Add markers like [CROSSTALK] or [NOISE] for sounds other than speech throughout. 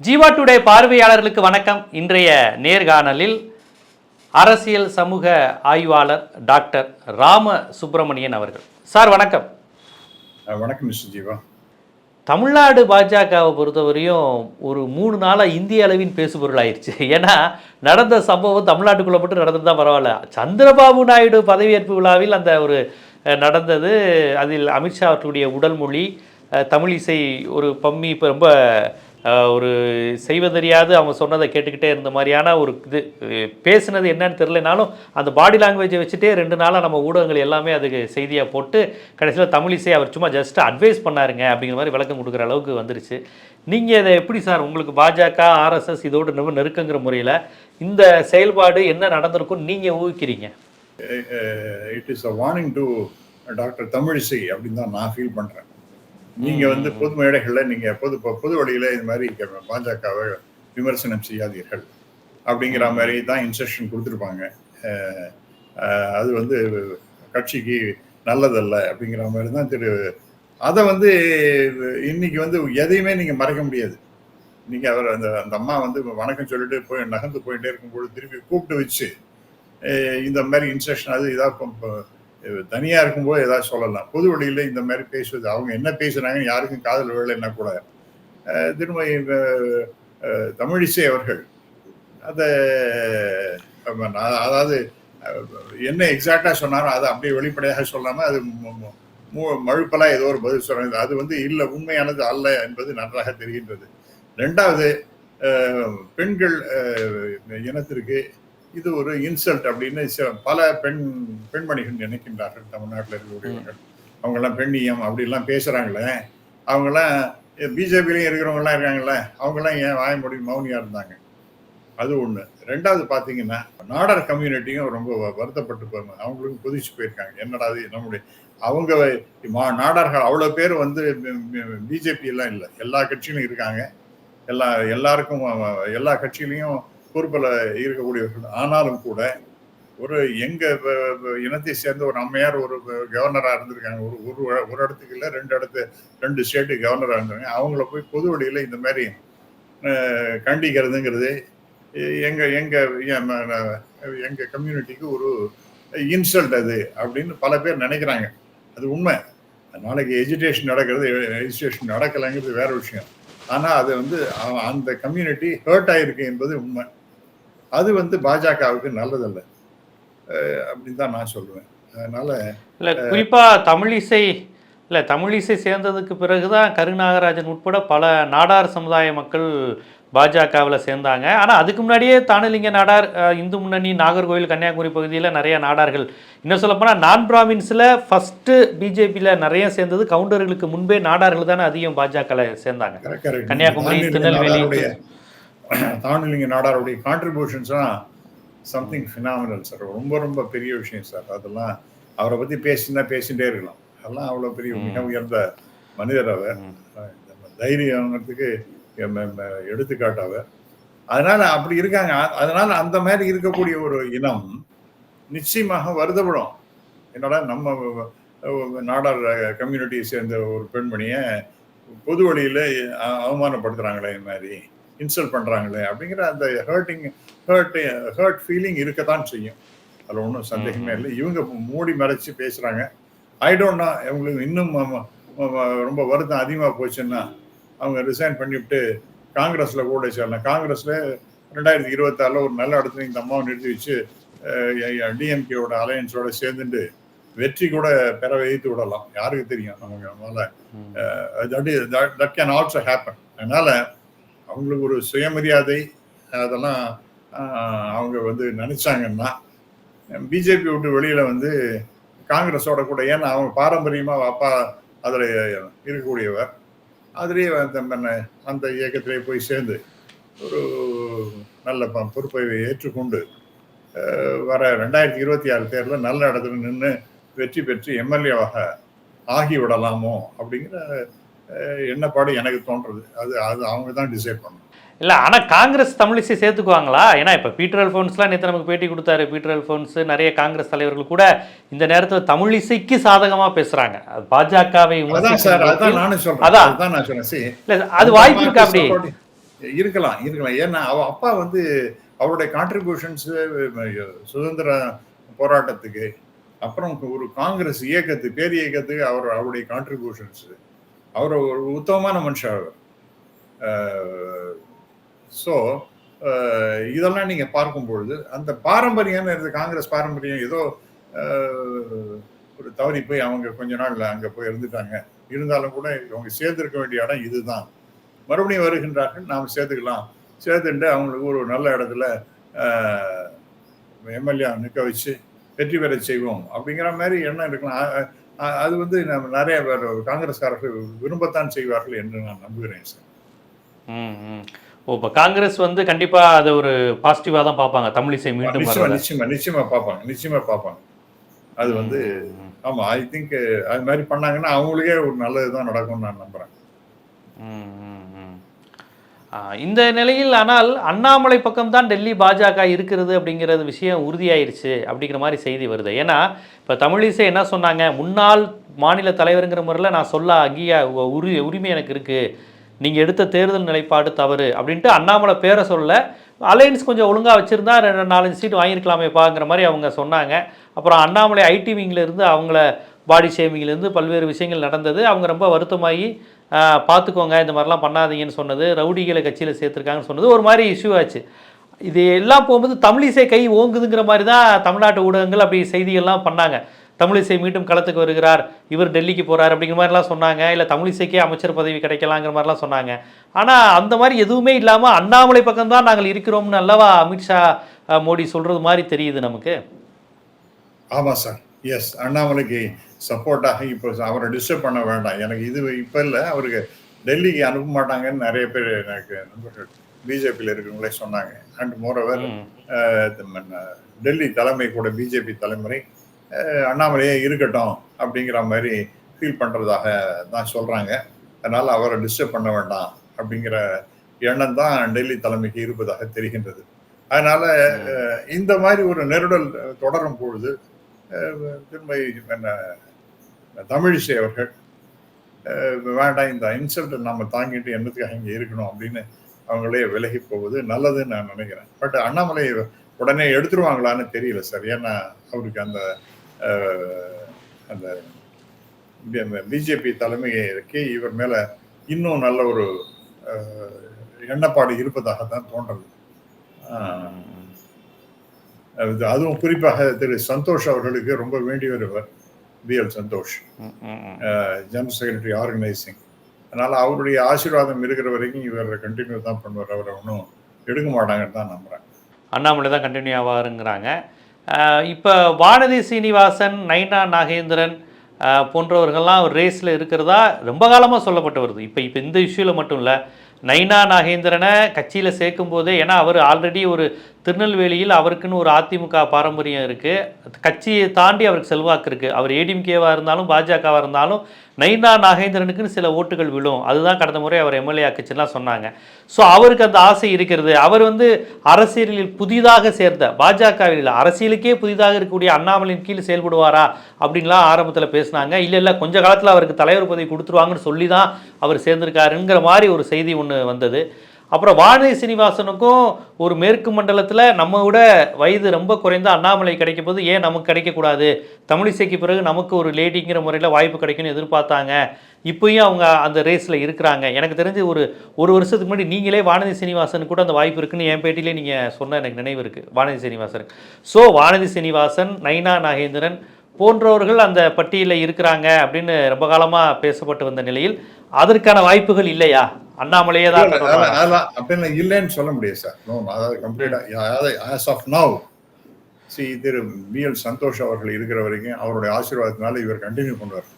Jeeva today பார்வையாளர்களுக்கு வணக்கம். இன்றைய நேர்காணலில் அரசியல் சமூக ஆய்வாளர் டாக்டர் ராம சுப்பிரமணியன் அவர்கள். சார் வணக்கம். வணக்கம் மிஸ்டர் ஜீவா. தமிழ்நாடு பாஜகவை பொறுத்தவரையும் ஒரு மூணு நாளாக இந்திய அளவின் பேசுபொருள் ஆயிடுச்சு ஏன்னா நடந்த சம்பவம் தமிழ்நாட்டுக்குள்ளே மட்டும் நடந்தது தான் பரவாயில்ல. சந்திரபாபு நாயுடு பதவியேற்பு விழாவில் அந்த ஒரு நடந்தது. அதில் அமித்ஷா அவர்களுடைய உடல் மொழி அஹ், தமிழ் இசை ஒரு பம்மி இப்போ ரொம்ப ஒரு செய்வதறியாது அவங்க சொன்னதை கேட்டுக்கிட்டே இருந்த மாதிரியான ஒரு இது பேசுனது என்னன்னு தெரிலனாலும் அந்த பாடி லாங்குவேஜை வச்சுட்டே ரெண்டு நாளாக நம்ம ஊடகங்கள் எல்லாமே அதுக்கு செய்தியாக போட்டு கடைசியில் தமிழிசை அவர் சும்மா ஜஸ்ட் அட்வைஸ் பண்ணாருங்க அப்படிங்கிற மாதிரி விளக்கம் கொடுக்குற அளவுக்கு வந்துருச்சு. நீங்கள் இதை எப்படி சார் உங்களுக்கு பாஜக ஆர்எஸ்எஸ் இதோடு ரொம்ப நெருக்கங்கிற முறையில் இந்த செயல்பாடு என்ன நடந்திருக்கும் நீங்கள் ஊகிக்கிறீங்க? It is a warning to doctor Tamilisai அப்படின்னு தான் நான் ஃபீல் பண்ணுறேன் நீங்க வந்து பொது மேடைகள்ல நீங்க பொது பொது வழியில இது மாதிரி பாஜகவை விமர்சனம் செய்யாதீர்கள் அப்படிங்கிற மாதிரி தான் இன்ஸ்ட்ரக்ஷன் கொடுத்துருப்பாங்க. அது வந்து கட்சிக்கு நல்லதல்ல அப்படிங்கிற மாதிரி தான் திரு அதை வந்து இன்னைக்கு வந்து எதையுமே நீங்க மறைக்க முடியாது. நீங்க அவர் அந்த அந்த அம்மா வந்து வணக்கம் சொல்லிட்டு போய் நகர்ந்து போயிட்டே இருக்கும்போது திருப்பி கூப்பிட்டு வச்சு இந்த மாதிரி இன்ஸ்ட்ரக்ஷன் அது இதாக தனியா இருக்கும்போது ஏதாவது சொல்லலாம். பொது வழியில இந்த மாதிரி பேசுவது அவங்க என்ன பேசுறாங்கன்னு யாருக்கும் காதல் விழலைன்னா கூட. திரும்ப தமிழிசை அவர்கள் அதை அதாவது என்ன எக்ஸாக்டா சொன்னாரோ அதை அப்படியே வெளிப்படையாக சொல்லாம அது மு- மழுப்பலா ஏதோ ஒரு பதில் சொல்றது அது வந்து இல்லை உண்மையானது அல்ல என்பது நன்றாக தெரிகின்றது. ரெண்டாவது பெண்கள் இனத்திற்கு இது ஒரு இன்சல்ட் அப்படின்னு பல பெண் பெண்மணிகள் நினைக்கின்றார்கள் தமிழ்நாட்டில் இருக்கக்கூடியவர்கள் அவங்கெல்லாம் பெண்ணியம் அப்படிலாம் பேசுறாங்களே. அவங்கெல்லாம் பிஜேபிலையும் இருக்கிறவங்கலாம் இருக்காங்களே அவங்கெல்லாம் ஏன் வாய முடி மௌனியா இருந்தாங்க? அது ஒண்ணு. ரெண்டாவது பாத்தீங்கன்னா நாடர் கம்யூனிட்டியும் ரொம்ப வருத்தப்பட்டு போவாங்க அவங்களுக்கும் கொதிச்சு போயிருக்காங்க. என்னடா இது நம்முடைய அவங்க மா- நாடார்கள் அவ்வளவு பேர் வந்து பிஜேபி எல்லாம் இல்லை. எல்லா கட்சியிலும் இருக்காங்க. எல்லா எல்லாருக்கும் எல்லா கட்சியிலையும் பொறுப்பில் இருக்கக்கூடியவர்கள். ஆனாலும் கூட ஒரு எங்க இனத்தை சேர்ந்த ஒரு அம்மையார் ஒரு கவர்னரா இருந்திருக்காங்க. ஒரு ஒரு ஒரு இடத்துக்கு இல்லை ரெண்டு இடத்து ரெண்டு ஸ்டேட்டு கவர்னரா இருந்தாங்க அவங்கள போய் பொது வழியில இந்த மாதிரி கண்டிக்கிறதுங்கிறது எங்கள் எங்க எங்க எங்க கம்யூனிட்டிக்கு ஒரு இன்சல்ட் அது அப்படின்னு பல பேர் நினைக்கிறாங்க. அது உண்மை. நாளைக்கு எஜுகேஷன் நடக்கிறது எஜுகேஷன் நடக்கலைங்கிறது வேற விஷயம். ஆனால் அது வந்து அந்த கம்யூனிட்டி ஹர்ட் ஆயிருக்கு என்பது உண்மை. அது வந்து பாஜகவுக்கு நல்லதல்ல அப்படின்னு தான் நான் சொல்லுவேன் அதனால இல்லை குறிப்பாக தமிழிசை இல்லை தமிழிசை சேர்ந்ததுக்கு பிறகு தான் கருநாகராஜன் உட்பட பல நாடார் சமுதாய மக்கள் பாஜகவில் சேர்ந்தாங்க ஆனால் அதுக்கு முன்னாடியே தானுலிங்க நாடார் இந்து முன்னணி நாகர்கோவில் கன்னியாகுமரி பகுதியில் நிறைய நாடார்கள் இன்னும் சொல்லப்போனால் நான் பிராமின்ஸில் ஃபஸ்ட்டு பிஜேபியில் நிறைய சேர்ந்தது கவுண்டர்களுக்கு முன்பே நாடார்கள் தானே அதிகம் பாஜகவில் சேர்ந்தாங்க. கன்னியாகுமரி, திருநெல்வேலி. [CLEARS THROAT] தானிலிங்க நாடாருடைய கான்ட்ரிபியூஷன்ஸ்லாம் சம்திங் ஃபினாமினல் சார் ரொம்ப ரொம்ப பெரிய விஷயம் சார் அதெல்லாம் அவரை பத்தி பேசினா பேசிட்டே இருக்கலாம். அதெல்லாம் அவ்வளவு பெரிய மிக உயர்ந்த மனிதர் அவர். தைரியங்கிறதுக்கு எம்ம- எம்ம எடுத்துக்காட்டு அவர். அதனால அப்படி இருக்காங்க. அதனால அந்த மாதிரி இருக்கக்கூடிய ஒரு இனம் நிச்சயமாக வருத்தப்படும். என்னடா நம்ம நாடார் கம்யூனிட்டியை சேர்ந்த ஒரு பெண்மணியை பொது வழியில அ- அவமானப்படுத்துறாங்களே இது மாதிரி. இன்சல்ட் பண்றாங்களே அப்படிங்கிற அந்த ஹர்ட்டிங் ஹர்ட் ஹர்ட் ஃபீலிங் இருக்கத்தான் செய்யும். அதுல ஒன்றும் சந்தேகமே இல்லை. இவங்க மூடி மறைச்சு பேசுறாங்க. ஐ டோன்ட் நோ இவங்களுக்கு இன்னும் ரொம்ப வருத்தம் அதிகமாக போச்சுன்னா அவங்க ரிசைன் பண்ணிவிட்டு காங்கிரஸ்ல கூட சேரலாம். காங்கிரஸ்ல ரெண்டாயிரத்தி இருபத்தாறுல ஒரு நல்ல இடத்துல இந்த அம்மாவை நிறுத்தி வச்சு டிஎம்கேவோட அலையன்ஸோட சேர்ந்துட்டு வெற்றி கூட பெற வைத்து விடலாம். யாருக்கு தெரியும்? நமக்கு அதனால. தட் கேன் ஆல்சோ ஹேப்பன் அதனால அவங்களுக்கு ஒரு சுயமரியாதை அதெல்லாம் அவங்க வந்து நினைச்சாங்கன்னா பிஜேபி விட்டு வெளியில வந்து காங்கிரஸோட கூட ஏன்னா அவங்க பாரம்பரியமா அப்பா அதுல இருக்கக்கூடியவர். அதுலேயே அந்த அந்த இயக்கத்திலே போய் சேர்ந்து ஒரு நல்ல ப- பொறுப்பை ஏற்றுக்கொண்டு வர ரெண்டாயிரத்தி இருபத்தி ஆறு தேர்தலில் நல்ல இடத்துல நின்று வெற்றி பெற்று எம்எல்ஏவாக ஆகி விடலாமோ அப்படிங்கிற அஹ், எண்ணப்பாடு எனக்கு தோன்றது. அது அது அவங்க தான் டிசைட் பண்ணணும். இல்லை ஆனால் காங்கிரஸ் தமிழிசை சேர்த்துக்குவாங்களா? ஏன்னா இப்போ பீட்டர் அல்ஃபோன்ஸ்லாம் நேற்று நமக்கு பேட்டி கொடுத்தாரு. பீட்டர் அல்ஃபோன்ஸ் நிறைய காங்கிரஸ் தலைவர்கள் கூட இந்த நேரத்தில் தமிழிசைக்கு சாதகமாக பேசுகிறாங்க பாஜகவை அதான் சார் அதான் நானும் சொல்றேன். அதான். நான் see, இல்லை அது வாய்ப்பு இருக்கா அப்படி? இருக்கலாம் இருக்கலாம். ஏன்னா அவ அப்பா வந்து அவருடைய கான்ட்ரிபியூஷன்ஸ் சுதந்திர போராட்டத்துக்கு அப்புறம் ஒரு காங்கிரஸ் இயக்கத்துக்கு பேர் இயக்கத்துக்கு அவர் அவருடைய கான்ட்ரிபியூஷன்ஸ் அவர் ஒரு உத்தமமான மனுஷர் அவர். ஸோ இதெல்லாம் நீங்கள் பார்க்கும் பொழுது அந்த பாரம்பரியம் காங்கிரஸ் பாரம்பரியம் ஏதோ ஒரு தவறி போய் அவங்க கொஞ்ச நாள் அங்கே போய் இருந்துட்டாங்க. இருந்தாலும் கூட அவங்க சேர்ந்திருக்க வேண்டிய இடம் இதுதான். மறுபடியும் வருகின்றார்கள் நாம் சேர்த்துக்கலாம் சேர்த்துட்டு அவங்களுக்கு ஒரு நல்ல இடத்துல எம்எல்ஏ நிற்க வச்சு வெற்றி பெற செய்வோம். அப்படிங்கிற மாதிரி எண்ணம் இருக்கலாம். அது வந்து நம்ம நிறைய பேர் காங்கிரஸ்காரர்கள் விரும்பத்தான் செய்வார்கள் என்று நான் நம்புகிறேன் சார். ஓ இப்போ காங்கிரஸ் வந்து கண்டிப்பா அதை ஒரு பாசிட்டிவா தான் பார்ப்பாங்க. தமிழிசை மீண்டும் நிச்சயமா வர்றத. நிச்சயமா நிச்சயமா பார்ப்பாங்க நிச்சயமா பார்ப்பாங்க. அது வந்து ம், ஆமா ஐ திங்க் அது மாதிரி பண்ணாங்கன்னா அவங்களுக்கே ஒரு நல்லதுதான் நடக்கும்னு நான். ஆ, இந்த நிலையில் ஆனால் அண்ணாமலை பக்கம்தான் டெல்லி பாஜக இருக்கிறது அப்படிங்கிறது விஷயம் உறுதியாயிருச்சு அப்படிங்கிற மாதிரி செய்தி வருது. ஏன்னா இப்போ தமிழிசை என்ன சொன்னாங்க? முன்னாள் மாநில தலைவருங்கிற முறையில் நான் சொல்ல அங்கீகா உரி உரிமை எனக்கு இருக்குது நீங்கள் எடுத்த தேர்தல் நிலைப்பாடு தவறு அப்படின்ட்டு அண்ணாமலை பேரை சொல்ல அலையன்ஸ் கொஞ்சம் ஒழுங்காக வச்சுருந்தா ரெண்டு நாலஞ்சு சீட் வாங்கியிருக்கலாமேப்பாங்கிற மாதிரி அவங்க சொன்னாங்க. அப்புறம் அண்ணாமலை ஐடி இருந்து அவங்கள பாடி ஷேமிங்லேருந்து பல்வேறு விஷயங்கள் நடந்தது. அவங்க ரொம்ப வருத்தமாகி பார்த்துக்கோங்க இந்த மாதிரிலாம் பண்ணாதீங்கன்னு சொன்னது ரவுடிகளை கட்சியில் சேர்த்துருக்காங்கன்னு சொன்னது ஒரு மாதிரி இஷ்யூ ஆச்சு. இது எல்லாம் போகும்போது தமிழிசை கை ஓங்குதுங்கிற மாதிரி தான் தமிழ்நாட்டு ஊடகங்கள் அப்படி செய்திகள்லாம் பண்ணாங்க. தமிழிசை மீண்டும் களத்துக்கு வருகிறார் இவர் டெல்லிக்கு போகிறார் அப்படிங்கிற மாதிரிலாம் சொன்னாங்க இல்லை தமிழிசைக்கே அமைச்சர் பதவி கிடைக்கலாங்கிற மாதிரிலாம் சொன்னாங்க. ஆனால் அந்த மாதிரி எதுவுமே இல்லாமல் அண்ணாமலை பக்கம்தான் நாங்கள் இருக்கிறோம்னு அல்லவா அமித்ஷா மோடி சொல்கிறது மாதிரி தெரியுது நமக்கு? ஆமாம் சார். எஸ் அண்ணாமலைக்கு சப்போர்ட்டாக இப்போ அவரை டிஸ்டர்ப் பண்ண வேண்டாம். எனக்கு இது இப்போ இல்லை. அவருக்கு டெல்லிக்கு அனுப்ப மாட்டாங்கன்னு நிறைய பேர் எனக்கு நண்பர்கள் பிஜேபியில் இருக்கிறவங்களே சொன்னாங்க. அண்ட் மோரோவர் டெல்லி தலைமை கூட பிஜேபி தலைமுறை அண்ணாமலையே இருக்கட்டும் அப்படிங்கிற மாதிரி ஃபீல் பண்ணுறதாக தான் சொல்கிறாங்க அதனால் அவரை டிஸ்டர்ப் பண்ண வேண்டாம் அப்படிங்கிற எண்ணம் தான் டெல்லி தலைமைக்கு இருப்பதாக தெரிகின்றது. அதனால இந்த மாதிரி ஒரு நெருடல் தொடரும் பொழுது திரும்ப என்ன தமிழிசை அவர்கள் வேண்டாம் இந்த இன்சல்ட்டை நம்ம தாங்கிட்டு என்னத்துக்காக இங்கே இருக்கணும் அப்படின்னு அவங்களே விலகி போவது நல்லதுன்னு நான் நினைக்கிறேன். பட் அண்ணாமலை உடனே எடுத்துருவாங்களான்னு தெரியல சார். ஏன்னா அவருக்கு அந்த அந்த பிஜேபி தலைமைக்கு இவர் மேல இன்னும் நல்ல ஒரு எண்ணப்பாடு இருப்பதாக தான் தோன்றது அதுவும் குறிப்பாக திரு சந்தோஷ் அவர்களுக்கு ரொம்ப வேண்டியவர் இவர் B L Santhosh. General secretary organising. அதனால அவருடைய ஆசீர்வாதம் இருக்கிற வரைக்கும் இவர் கண்டினியூ தான் பண்ணுவார். அவரை ஒன்றும் எடுக்க மாட்டாங்கன்னு தான் நம்புறேன். அண்ணாமலை தான் கண்டினியூ ஆவாருங்கிறாங்க. இப்போ வானதி சீனிவாசன் நைனா நாகேந்திரன் போன்றவர்கள்லாம் ரேஸில் இருக்கிறதா ரொம்ப காலமாக சொல்லப்பட்டு வருது. இப்போ இப்போ இந்த இஷ்யூவில் மட்டும் இல்லை நைனா நாகேந்திரனை கட்சியில் சேர்க்கும் போதே ஏன்னா அவர் ஆல்ரெடி ஒரு திருநெல்வேலியில் அவருக்குன்னு ஒரு அதிமுக பாரம்பரியம் இருக்குது கட்சியை தாண்டி அவருக்கு செல்வாக்கு இருக்குது அவர் ஏடிஎம்கேவாக இருந்தாலும் பாஜகவாக இருந்தாலும் நைனா நாகேந்திரனுக்குன்னு சில ஓட்டுகள் விழும். அதுதான் கடந்த முறை அவர் எம்எல்ஏ ஆக்குச்சுலாம் சொன்னாங்க. ஸோ அவருக்கு அந்த ஆசை இருக்கிறது. அவர் வந்து அரசியலில் புதிதாக சேர்ந்த பாஜகவில் அரசியலுக்கே புதிதாக இருக்கக்கூடிய அண்ணாமலையின் கீழ் செயல்படுவாரா அப்படின்லாம் ஆரம்பத்தில் பேசினாங்க. இல்லை இல்லை கொஞ்ச காலத்தில் அவருக்கு தலைவர் பதவி கொடுத்துருவாங்கன்னு சொல்லி தான் அவர் சேர்ந்திருக்காருங்கிற மாதிரி ஒரு செய்தி ஒன்று வந்தது. அப்புறம் வானதி சீனிவாசனுக்கும் ஒரு மேற்கு மண்டலத்தில் நம்ம விட வயது ரொம்ப குறைந்த அண்ணாமலை கிடைக்கும் போது ஏன் நமக்கு கிடைக்கக்கூடாது? தமிழிசைக்கு பிறகு நமக்கு ஒரு லேடிங்கிற முறையில் வாய்ப்பு கிடைக்கும்னு எதிர்பார்த்தாங்க. இப்பயும் அவங்க அந்த ரேஸில் இருக்கிறாங்க. எனக்கு தெரிஞ்சு ஒரு ஒரு வருஷத்துக்கு முன்னாடி நீங்களே வானதி சீனிவாசன் கூட அந்த வாய்ப்பு இருக்குன்னு என் பேட்டியிலே நீங்கள் சொன்ன எனக்கு நினைவு இருக்குது வானதி சீனிவாசன். ஸோ வானதி சீனிவாசன் நைனா நாகேந்திரன் போன்றவர்கள் அந்த பட்டியலில் இருக்கிறாங்க அப்படின்னு ரொம்ப காலமாக பேசப்பட்டு வந்த நிலையில் அதற்கான வாய்ப்புகள் இல்லையா? அண்ணாமலையே தான் அப்படின்னு இல்லைன்னு சொல்ல முடியாது சார். No, அதாவது கம்ப்ளீட்டா அதாவது ஆஸ் ஆஃப் நவ் சி திரு பி எல் சந்தோஷ் அவர்கள் இருக்கிற வரைக்கும் அவருடைய ஆசீர்வாதத்தினால இவர் கண்டினியூ பண்ணுவார்.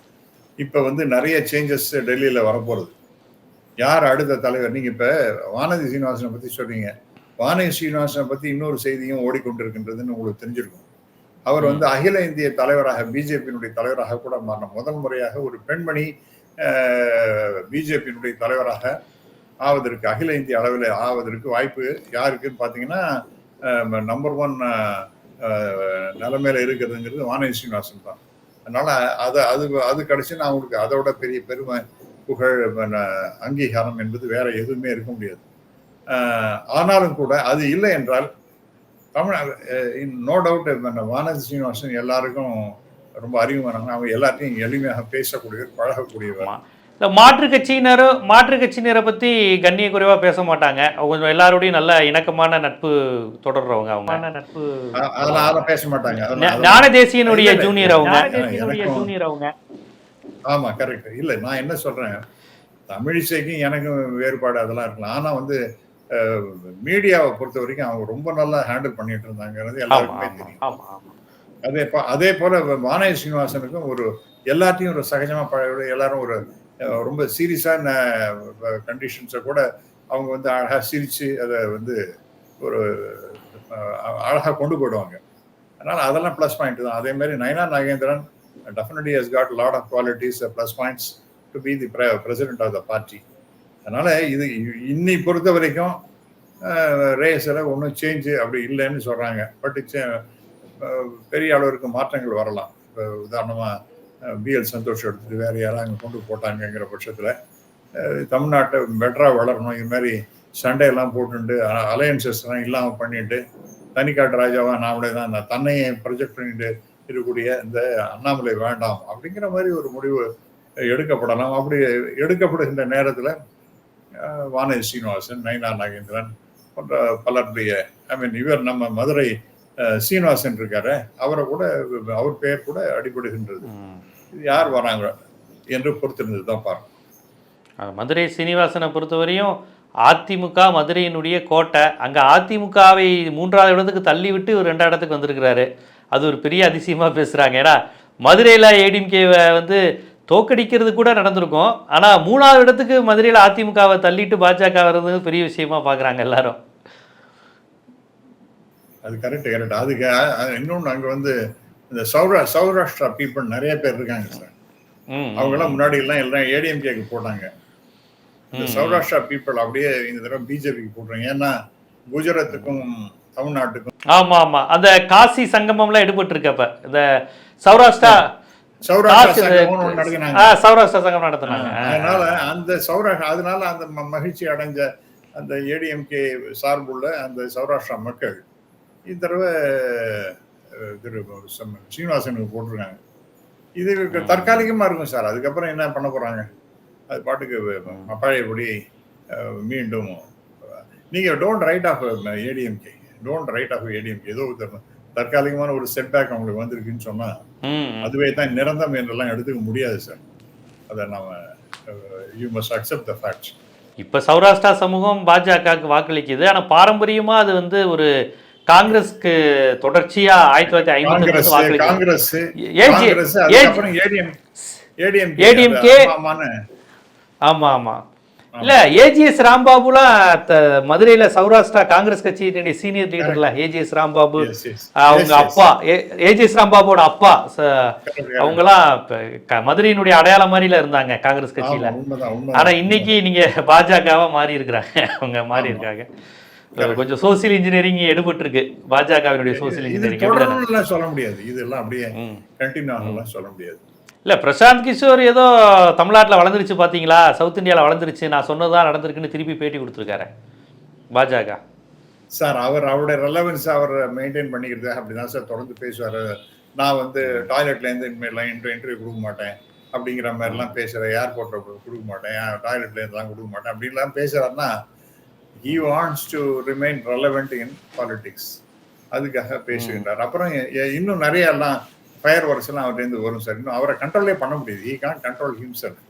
இப்போ வந்து நிறைய சேஞ்சஸ் டெல்லியில் வரப்போகுது. யார் அடுத்த தலைவர்? நீங்க இப்ப வானதி சீனிவாசனை பத்தி சொல்றீங்க வானதி சீனிவாசனை பத்தி இன்னொரு செய்தியும் ஓடிக்கொண்டிருக்கின்றதுன்னு உங்களுக்கு தெரிஞ்சிருக்கும். அவர் வந்து அகில இந்திய தலைவராக பிஜேபியினுடைய தலைவராக கூட மாறின முதல் முறையாக ஒரு பெண்மணி பிஜேபியினுடைய தலைவராக ஆவதற்கு அகில இந்திய அளவில் ஆவதற்கு வாய்ப்பு யாருக்குன்னு பார்த்தீங்கன்னா நம்பர் ஒன் நிலைமையில இருக்கிறதுங்கிறது வானதி சீனிவாசன் தான். அதனால அது அது அது கிடைச்சுன்னா அவங்களுக்கு அதோட பெரிய பெருமை புகழ் அங்கீகாரம் என்பது வேற எதுவுமே இருக்க முடியாது. ஆனாலும் கூட அது இல்லை என்றால் தமிழ் நோ டவுட் வானதி சீனிவாசன் எல்லாருக்கும் ரொம்ப அறிமுகமானவங்க அவங்க எல்லாத்தையும் எளிமையாக பேசக்கூடியவர் பழகக்கூடியவர். ஆமா. இந்த மாற்று கட்சியினரும் மாற்று கட்சியினரை பற்றி கண்ணிய குறைவா பேச மாட்டாங்க. அவங்க கொஞ்சம் எல்லாரோடையும் நல்ல இணக்கமான நட்பு தொடர்றவங்க அவங்க. நட்பு. அதெல்லாம் பேச மாட்டாங்க. ஞான தேசியனுடைய இல்ல, இல்ல. ஜூனியர் அவங்க. ஜூனியர் அவங்க. ஆமா கரெக்ட் இல்ல நான் என்ன சொல்றேன்? தமிழிசைக்கும் எனக்கும் வேறுபாடு அதெல்லாம் இருக்கலாம் ஆனா வந்து மீடியாவை பொறுத்த வரைக்கும் அவங்க ரொம்ப நல்லா ஹேண்டில் பண்ணிட்டு இருந்தாங்கிறது எல்லாருக்குமே தெரியும். ஆமா ஆமா. அதே போ- அதே போல வானய சீனிவாசனுக்கும் ஒரு எல்லாத்தையும் ஒரு சகஜமா பழக எல்லாரும் ஒரு ரொம்ப சீரியஸான கண்டிஷன்ஸை கூட அவங்க வந்து அழகா சிரிச்சு அதை வந்து ஒரு அழகாக அழகா கொண்டு போயிடுவாங்க. அதனால அதெல்லாம் ப்ளஸ் பாயிண்ட் தான். அதே மாதிரி Nainar Nagendran definitely has got lot of qualities plus points to be the president of the party அதனால இது இன்னை பொறுத்த வரைக்கும் ரேஸில் ஒன்றும் சேஞ்சு அப்படி இல்லைன்னு சொல்கிறாங்க பட் பெரிய அளவிற்கு மாற்றங்கள் வரலாம். இப்போ உதாரணமாக பிஎல் சந்தோஷ் எடுத்துட்டு வேறு யாராவது அங்கே கொண்டு போட்டாங்கங்கிற பட்சத்தில் தமிழ்நாட்டை பெட்டராக வளரணும் இது மாதிரி சண்டையெல்லாம் போட்டுட்டு அலையன்சஸ்லாம் இல்லாமல் பண்ணிட்டு தனிக்காட்டு ராஜாவா நாமளே தான் நான் தன்னையே ப்ரொஜெக்ட் பண்ணிட்டு இருக்கக்கூடிய இந்த அண்ணாமலை வேண்டாம் அப்படிங்கிற மாதிரி ஒரு முடிவு எடுக்கப்படலாம். அப்படி எடுக்கப்படுகின்ற நேரத்தில் வானதி சீனிவாசன் நயனா நாகேந்திரன் போன்ற பலருடைய ஐ மீன் இவர் நம்ம மதுரை சீனிவாசன் இருக்காரு அவரை கூட அவர் பெயர் கூட அடிபடுகின்றது. யார் வராங்க என்று பொறுத்திருந்தது தான் அஹ் மதுரை சீனிவாசனை பொறுத்தவரையும் அதிமுக மதுரையினுடைய கோட்டை அங்கே அதிமுகவை மூன்றாவது இடத்துக்கு தள்ளி விட்டு ஒரு ரெண்டாவது இடத்துக்கு வந்திருக்கிறாரு. அது ஒரு பெரிய அதிசயமாக பேசுகிறாங்க ஏன்னா மதுரையில் ஏடிஎம்கேவை வந்து தோக்கடிக்கிறது கூட நடந்திருக்கும். ஆனால் மூணாவது இடத்துக்கு மதுரையில் அதிமுகவை தள்ளிட்டு பாஜக வர்றது பெரிய விஷயமா பார்க்குறாங்க எல்லாரும். அது கரெக்ட் கரெக்ட் அதுக்கு இன்னொன்று அங்கே வந்து இந்த சௌரா சௌராஷ்டிரா பீப்புள் நிறைய பேர் இருக்காங்க சார் அவங்கெல்லாம் முன்னாடி எல்லாம் எல்லாம் ஏடிஎம்கேக்கு போட்டாங்க. இந்த. சௌராஷ்டிரா பீப்புள் அப்படியே இந்த தடவை பிஜேபிக்கு போடுறாங்க ஏன்னா குஜராத்துக்கும் தமிழ்நாட்டுக்கும். ஆமாம் ஆமாம் அந்த காசி சங்கமம்லாம் எடுபட்டு அப்ப. இந்த சௌராஷ்டிரா சௌராஷ்டிரா சங்கம் நடத்தினாங்க. அதனால அந்த சௌராஷ்டிரா அதனால அந்த மகிழ்ச்சி அடைஞ்ச அந்த ஏடிஎம்கே சார்புள்ள அந்த சௌராஷ்டிரா மக்கள் இந்த தடவை திரு சீனிவாசனுக்கு போட்டிருக்காங்க. இது தற்காலிகமா இருக்கும் சார். அதுக்கப்புறம் என்ன பண்ண போறாங்க? அது பாட்டுக்கு பழையபடி மீண்டும் நீங்க don't write off ADMK don't write off ADMK ஏதோ ஒரு தற்காலிகமான ஒரு செட்பேக் அவங்களுக்கு வந்திருக்குன்னு சொன்னா ம் அதுவே தான் நிரந்தரம் என்றெல்லாம் எடுத்துக்க முடியாது சார். அதை நாம you must accept the facts இப்போ சௌராஷ்டிரா சமூகம் பாஜகவுக்கு வாக்களிக்குது. ஆனால் பாரம்பரியமாக அது வந்து ஒரு காங்கிரஸ்க்கு தொடர்ச்சியாக ஆயிரத்தி தொள்ளாயிரத்தி ஐம்பத்தி ஆமாம் ஆமாம் இல்லை ஏஜிஎஸ் ராம்பாபுலாம் மதுரையில் சௌராஷ்டிரா காங்கிரஸ் கட்சியினுடைய சீனியர் லீடர்ல ஏஜிஎஸ் ராம்பாபு அவங்க அப்பா ஏஜிஎஸ் ராம்பாபுவோட அப்பா ச- அவங்கலாம் இப்ப க- மதுரையினுடைய அடையாளம் மாதிரில இருந்தாங்க காங்கிரஸ் கட்சியில. ஆனா இன்னைக்கு நீங்க பாஜகவா மாறி இருக்கிறாங்க அவங்க மாறி இருக்காங்க கொஞ்சம் சோசியல் இன்ஜினியரிங் எடுபட்டு இருக்கு பாஜகவினுடைய சோசியல் இன்ஜினியரிங் சொல்ல முடியாது. இதெல்லாம் அப்படியே கண்டினியூ ஆகலாம் சொல்ல முடியாது. இல்ல பிரசாந்த் கிஷோர் ஏதோ தமிழ்நாட்டுல வளர்ந்துருச்சு பாத்தீங்களா? சவுத் இந்தியால வளர்ந்துருச்சு. நான் சொன்னதுதான் நடந்திருக்குன்னு திருப்பி பேட்டி கொடுத்துருக்காரு. பாஜக. சார் அவர் அவருடைய ரெலவன்ஸ் அவர் மெயின்டைன் பண்ணிக்கிறது அப்படிதான் சார் தொடர்ந்து பேசுவார். நான் வந்து டாய்லெட்ல இருந்து இனிமேலாம் இன்டர்வியூ கொடுக்க மாட்டேன். அப்படிங்கிற மாதிரிலாம் பேசுகிறேன் ஏர்போர்ட்டில் கொடுக்க மாட்டேன். டாய்லெட்ல இருந்தெல்லாம் கொடுக்க மாட்டேன். அப்படின்லாம் பேசுறாருன்னா he wants to remain relevant in politics அதுக்காக பேசுகின்றார். அப்புறம் இன்னும் நிறைய எல்லாம் ஃபயர் ஒர்க்ஸ் எல்லாம் அவர்லேருந்து வரும் சார். இன்னும் அவரை கண்ட்ரோலே பண்ண முடியாது. ஈ கான் கண்ட்ரோல் ஹிம்செல்ஃப்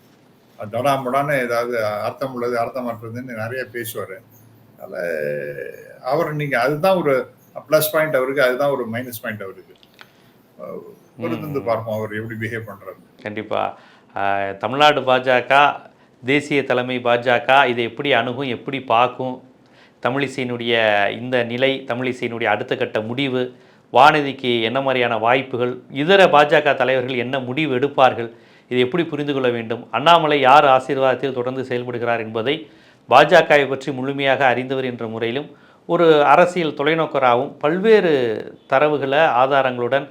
தொடாமுடான ஏதாவது அர்த்தம் உள்ளது அர்த்தமற்றதுன்னு நிறைய பேசுவார். அதனால அவர் நீங்க அதுதான் ஒரு ப்ளஸ் பாயிண்ட் அவருக்கு அதுதான் ஒரு மைனஸ் பாயிண்ட் அவருக்கு. பொறுத்திருந்து பார்ப்போம் அவர் எப்படி பிஹேவ் பண்றாரு. கண்டிப்பா. ஆஹ், தமிழ்நாடு பாஜக தேசிய தலைமை பாஜக இதை எப்படி அணுகும் எப்படி பார்க்கும் தமிழிசையினுடைய இந்த நிலை தமிழிசையினுடைய அடுத்த கட்ட முடிவு வானதிக்கு என்ன மாதிரியான வாய்ப்புகள் இதர பாஜக தலைவர்கள் என்ன முடிவு எடுப்பார்கள் இதை எப்படி புரிந்து கொள்ள வேண்டும் அண்ணாமலை யார் ஆசீர்வாதத்தில் தொடர்ந்து செயல்படுகிறார் என்பதை பாஜகவை பற்றி முழுமையாக அறிந்தவர் என்ற முறையிலும் ஒரு அரசியல் தொலைநோக்கராகவும் பல்வேறு தரவுகளை ஆதாரங்களுடன்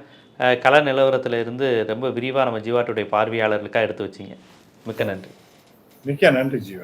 கல நிலவரத்தில் இருந்து ரொம்ப விரிவாக நம்ம ஜீவாட்டுடைய பார்வையாளர்களுக்காக எடுத்து வச்சிங்க. மிக்க நன்றி. மிக்க நன்றி ஜீவா.